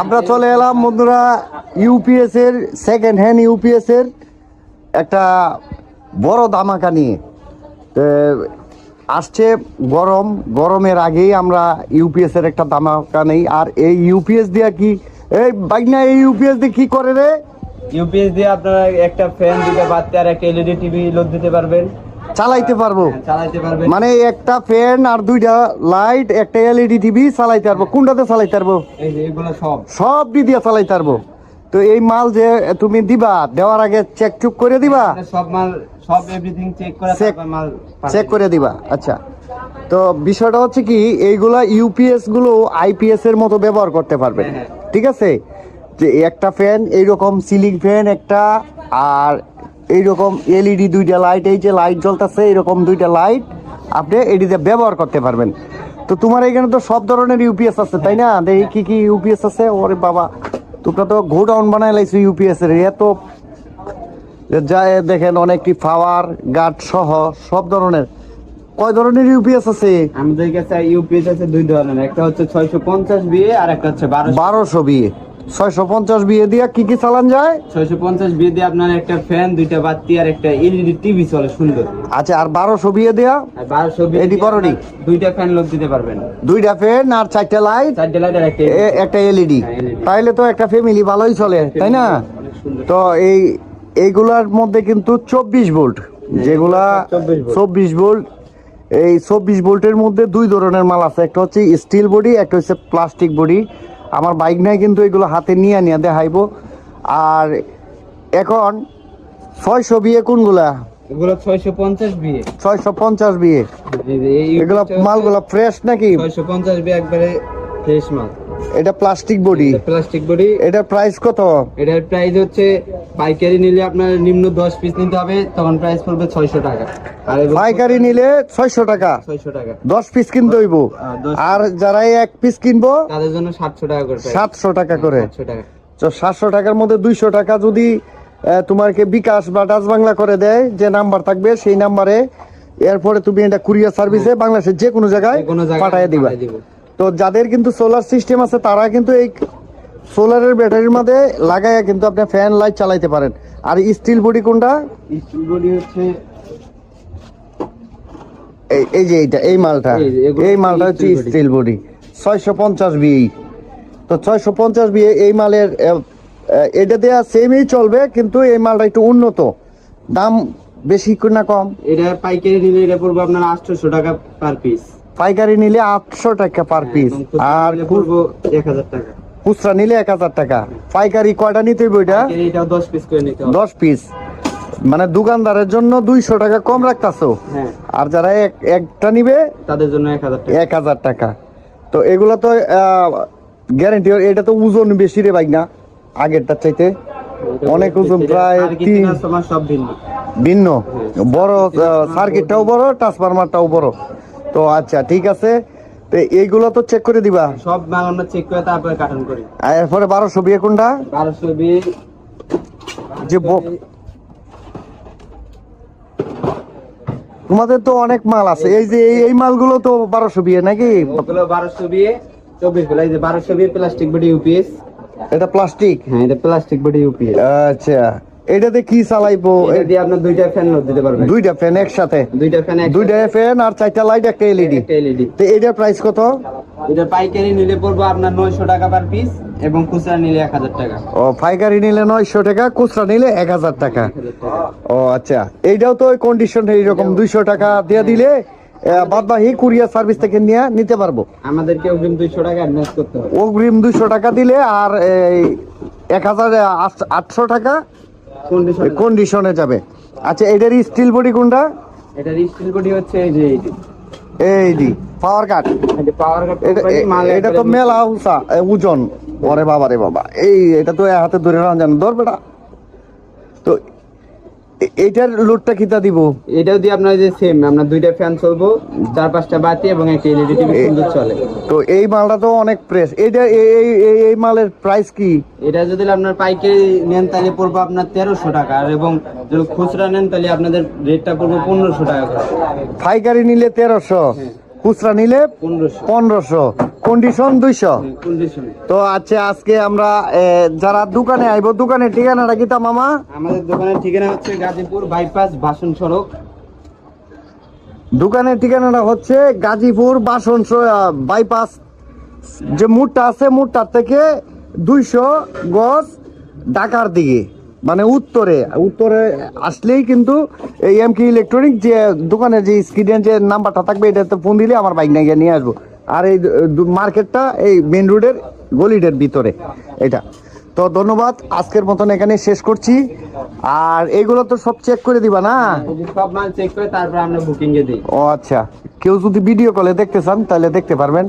আমরা চলে এলাম বন্ধুরা ইউপিএস এর সেকেন্ড হ্যান্ড ইউপিএস এর একটা বড় দামাকা নিয়ে। আসছে গরম, গরমের আগেই আমরা ইউপিএস এর একটা দামাকা নেই। আর এই ইউপিএস দিয়ে কি, এই বাইকনা এই ইউপিএস দিয়ে কি করে রে? ইউপিএস দিয়ে আপনারা একটা ফ্যান দিতে বাচ্চা আর একটা এলইডি টিভি লোড দিতে পারবেন। চালাইতে পারব। হ্যাঁ, পারবেন মানে একটা ফ্যান আর দুইটা লাইট একটা এলইডি টিভি চালাইতে পারব। কোনটাতে চালাইতে পারব? সব। সব দিয়ে চালাইতে পারব। তো এই মাল যে তুমি দিবা দেওয়ার আগে চেক চুক করে দিবা? মানে সব মাল সব এভরিথিং চেক করে মাল চেক করে দিবা। আচ্ছা। তো বিষয়টা হচ্ছে কি এইগুলা ইউপিএসগুলো আইপিএস এর মতো ব্যবহার করতে পারবে। হ্যাঁ, হ্যাঁ। ঠিক আছে? যে একটা ফ্যান এইরকম সিলিং ফ্যান একটা আর এইরকম এলইডি দুইটা লাইট এই যে লাইট জ্বলতেছে এইরকম দুইটা লাইট আপনি এটিতে ব্যবহার করতে পারবেন। তো তোমার এখানে তো সব ধরনের ইউপিএস আছে তাই না? দেখি কি কি ইউপিএস আছে? ওরে বাবা তোমরা তো গোডাউন বানাই লাইছো ইউপিএস এর এত যায় দেখেন অনেকটি পাওয়ার গার্ড সহ সব ধরনের। কয় ধরনের ইউপিএস আছে? আমাদের কাছে ইউপিএস আছে দুই ধরনের একটা হচ্ছে ছয়শো পঞ্চাশ বিয়ে আর একটা হচ্ছে বারোশো। বিয়ে ছয়শো পঞ্চাশ বিয়ে দিয়ে কি কি চালান যায়? ছয়শো পঞ্চাশ বিয়ে দিয়ে আপনার একটা ফ্যান দুইটা বাতি আর একটা এলইডি টিভি চলে সুন্দর। আচ্ছা আর বারোশো বিয়ে দেয়া? বারোশো দিয়ে দুইটা ফ্যান লোড দিতে পারবেন। দুইটা ফ্যান আর চারটা লাইট চারটে লাইট আর একটা একটা এলইডি হ্যাঁ, LED তাইলে তো একটা ফ্যামিলি ভালোই চলে তাই না? তো এই এইগুলার মধ্যে কিন্তু চব্বিশ ভোল্ট যেগুলা 24 চব্বিশ ভোল্ট এই চব্বিশ ভোল্টের মধ্যে দুই ধরনের মাল আছে। একটা হচ্ছে স্টিল বডি একটা হচ্ছে প্লাস্টিক বডি আমার বাইক নাই কিন্তু এগুলো হাতে নিয়ে নিয়ে দেখাইবো। আর এখন ছয়শো বিয়ে কোনগুলা? এগুলো ছয়শো পঞ্চাশ বিয়ে। ছয়শো পঞ্চাশ বিয়ে। এগুলো মালগুলো এগুলা মালগুলা ফ্রেশ নাকি? ছয়শো পঞ্চাশ বিয়ে একবারে ফ্রেশ মাল এটা প্লাস্টিক বডি প্লাস্টিক বডি এটার প্রাইস কত? এটার প্রাইস হচ্ছে পাইকারি নিলে আপনার নিম্ন দশ পিস নিতে হবে তখন প্রাইস পড়বে ছয়শো টাকা। আর পাইকারি নিলে ছয়শো টাকা। ছয়শো টাকা। দশ পিস কিনতে হইব। আর যারা এক পিস কিনবো তাদের জন্য সাতশো টাকা করে price। সাতশো টাকা করে। সাতশো টাকা। তো সাতশো টাকার মধ্যে দুইশো টাকা যদি তোমাকে বিকাশ বা ডাচ বাংলা করে দেয় যে নাম্বার থাকবে সেই নাম্বারে এরপরে তুমি এটা কুরিয়ার সার্ভিসে বাংলাদেশের যে কোনো জায়গায় পাঠিয়ে দিব। তো যাদের কিন্তু সোলার সিস্টেম আছে তারা কিন্তু এই সোলারের ব্যাটারির মধ্যে লাগাইয়া কিন্তু আপনি ফ্যান লাইট চালাইতে পারেন। আর স্টিল বডি কোনটা? স্টিল বডি হচ্ছে এই এই যে এইটা এই মালটা। এই মালটা হচ্ছে স্টিল বডি ছয়শো পঞ্চাশ বিয়ে তো ছয়শো পঞ্চাশ বিয়ে এই মালের এটা দেওয়া সেমই চলবে কিন্তু এই মালটা একটু উন্নত। দাম বেশি না কম। এটা পাইকারি নিলে এটা পড়বে আপনার আটশোশো টাকা পার পিস পাইকারি নিলে আটশো টাকা পার পিস আর খুচরা নিলে এক হাজার টাকা। পাইকারি কয়টা নিতে হইব এটা? দশ পিস মানে দোকানদারের জন্য দুইশো টাকা কম রাখতাছো? হ্যাঁ। আর যারা একটা নিবে তাদের জন্য এক হাজার টাকা। তো এগুলো তো গ্যারেন্টি এটা তো ওজন বেশি রে বাইক না আগেরটার চাইতে? অনেক ওজন প্রায় তিন- ভিন্ন। ভিন্ন। বড় সার্কিটটাও বড় ট্রান্সফরমারটাও বড়। তো আচ্ছা ঠিক আছে। তো এইগুলো তো চেক করে দিবা। সব আমরা চেক করে তারপরে কাটন করি। আর এরপরে বারোশো বিয়ে কোনটা? বারোশো বিয়ে যে তোমাদের তো অনেক মাল আছে। এই যে এই- এই মালগুলো তো বারোশো বিয়ে নাকি? ওগুলো বারোশো বিয়ে চব্বিশগুলো এই যে বারোশো বিয়ে প্লাস্টিক বডি ইউপিএস এটা প্লাস্টিক হ্যাঁ এটা প্লাস্টিক বডি ইউপিএস আচ্ছা। এটাতে কি চালাইবো? এটা দিয়ে আপনার দুইটা ফ্যান লোড দিতে পারবেন। দুইটা ফ্যান একসাথে? দুইটা ফ্যান দুইটা ফ্যান আর চারটা লাইট একটা এলইডি একটা এলইডি তো এটার প্রাইস কত? এটা পাইকারি নিলে পড়ব আপনার নয়শো টাকা পার পিস এবং খুচরা নিলে এক হাজার টাকা। ও পাইকারি নিলে নয়শো টাকা খুচরা নিলে এক হাজার টাকা। ও আচ্ছা। এইটাও তো ওই কন্ডিশন এইরকম দুইশো টাকা দিয়ে দিলে বাদ বাকি কুরিয়ার সার্ভিস থেকে নিয়ে নিতে পারব। আমাদেরকে অগ্রিম দুইশো টাকা অ্যাডভান্স করতে হবে। অগ্রিম দুইশো টাকা দিলে আর এই এক হাজার আট- আটশো টাকা কন্ডিশন যাবে। আচ্ছা এটার স্টিল বডি কোনটা? এটার স্টিল বডি হচ্ছে এই যে এইটি। এই দি পাওয়ার কাট এটা পাওয়ার কাট এটা তো মেলা উসা ওজন। ওরে বাবা রে বাবা। এই এটা তো হাতে ধরে রান জানো ধর বেটা। তো এ- এইটার লোডটা কিতা দিব? এটাও দিয়ে আপনার যে সেম আপনার দুইটা ফ্যান চলবো চার পাঁচটা বাতি এবং একটা এলইডি টিভি সুন্দর চলে। তো এই মালটা তো অনেক প্রেস এইটা এই এই- এই এই মালের প্রাইস কি? এটা যদি আপনার পাইকারি নেন তাহলে পড়ব আপনার তেরোশো টাকা আর এবং যদি খুচরা নেন তাহলে আপনাদের রেটটা পড়ব পনেরোশো টাকা পাইকারি নিলে তেরোশো খুচরা নিলে পনেরোশো। পনেরোশো। কন্ডিশন দুইশো। কন্ডিশনে তো আচ্ছা আজকে আমরা যারা দোকানে আইব দোকানের ঠিকানাটা কি তা মামা? আমাদের দোকানের ঠিকানা হচ্ছে গাজীপুর বাইপাস বাসন সড়ক। দোকানের ঠিকানাটা হচ্ছে গাজীপুর বাসন বাইপাস। যে মুড়টা আছে মুড়টার থেকে দুইশো গজ ঢাকার দিকে মানে উত্তরে। উত্তরে আসলেই কিন্তু এই এম কি ইলেকট্রনিক যে দোকানের যে স্ক্রিনের যে নাম্বারটা থাকবে এটাতে ফোন দিলে আমার বাইক নিয়ে গিয়ে নিয়ে আসব। আর এই মার্কেটটা এই মেন রোডের গলিটার ভিতরে এটা। তো ধন্যবাদ আজকের মতন এখানে শেষ করছি। আর এইগুলো তো সব চেক করে দিবা না? সব মাল চেক করে তারপর আমরা বুকিং এ দিই। ও আচ্ছা কেউ যদি ভিডিও কলে দেখতে চান তাহলে দেখতে পারবেন।